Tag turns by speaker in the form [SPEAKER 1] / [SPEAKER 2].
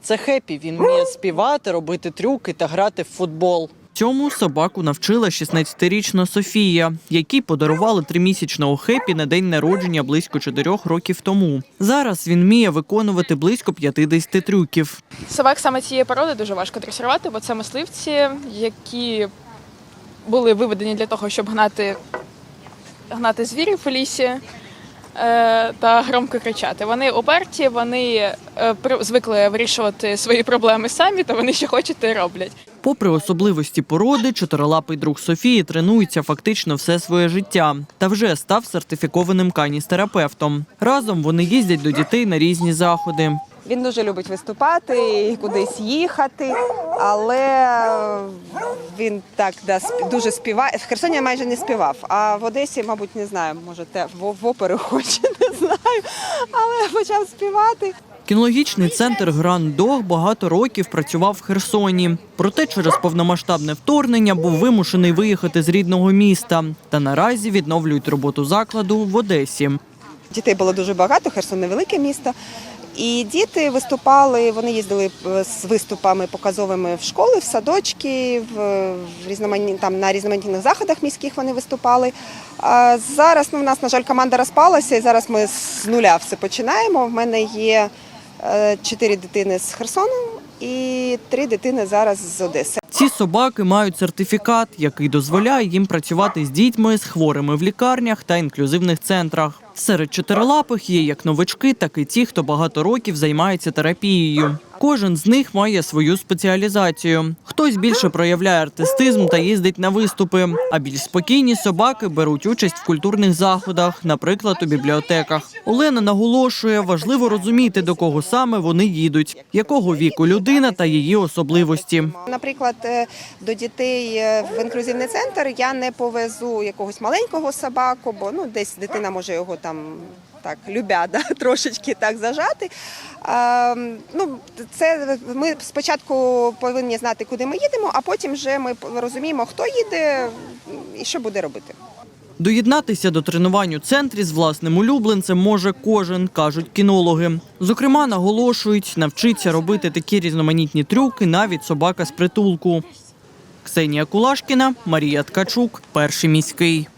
[SPEAKER 1] Це хеппі. Він вміє співати, робити трюки та грати в футбол. Цьому собаку навчила 16-річна Софія, якій подарували тримісячного хеппі на день народження близько 4 років тому. Зараз він вміє виконувати близько 50 трюків.
[SPEAKER 2] Собак саме цієї породи дуже важко дресирувати, бо це мисливці, які були виведені для того, щоб гнати, гнати звірів у лісі та громко кричати. Вони уперті, вони е, звикли вирішувати свої проблеми самі, та вони що хочуть, і роблять.
[SPEAKER 1] Попри особливості породи, чотирилапий друг Софії тренується фактично все своє життя та вже став сертифікованим каністерапевтом. Разом вони їздять до дітей на різні заходи.
[SPEAKER 3] Він дуже любить виступати, кудись їхати, але він так да, дуже співає. В Херсоні майже не співав, а в Одесі, мабуть, не знаю, може, те в, в оперу хоче, не знаю. Але почав співати.
[SPEAKER 1] Кінологічний центр Гранд багато років працював в Херсоні. Проте через повномасштабне вторгнення був вимушений виїхати з рідного міста. Та наразі відновлюють роботу закладу в Одесі.
[SPEAKER 3] Дітей було дуже багато, Херсон невелике місто. І діти виступали, вони їздили е, з виступами показовими в школи, в садочки, в, в різноманітні, там, на різноманітних заходах міських вони виступали. А зараз ну, в нас, на жаль, команда розпалася, і зараз ми з нуля все починаємо. В мене є е, чотири дитини з Херсону і три дитини зараз з Одеси.
[SPEAKER 1] Ці собаки мають сертифікат, який дозволяє їм працювати з дітьми з хворими в лікарнях та інклюзивних центрах. Серед чотирилапих є як новички, так і ті, хто багато років займається терапією. Кожен з них має свою спеціалізацію. Хтось більше проявляє артистизм та їздить на виступи, а більш спокійні собаки беруть участь в культурних заходах, наприклад, у бібліотеках. Олена наголошує, важливо розуміти, до кого саме вони їдуть, якого віку людина та її особливості.
[SPEAKER 3] Наприклад, е, до дітей е, в інклюзивний центр я не повезу якогось маленького собаку, бо ну десь дитина може його там так любя, да, трошечки так зажати. А, ну, це ми спочатку повинні знати, куди ми їдемо, а потім вже ми розуміємо, хто їде і що буде робити.
[SPEAKER 1] Доєднатися до тренувань у центрі з власним улюбленцем може кожен, кажуть кінологи. Зокрема, наголошують, навчиться робити такі різноманітні трюки навіть собака з притулку. Ксенія Кулашкіна, Марія Ткачук, перший міський.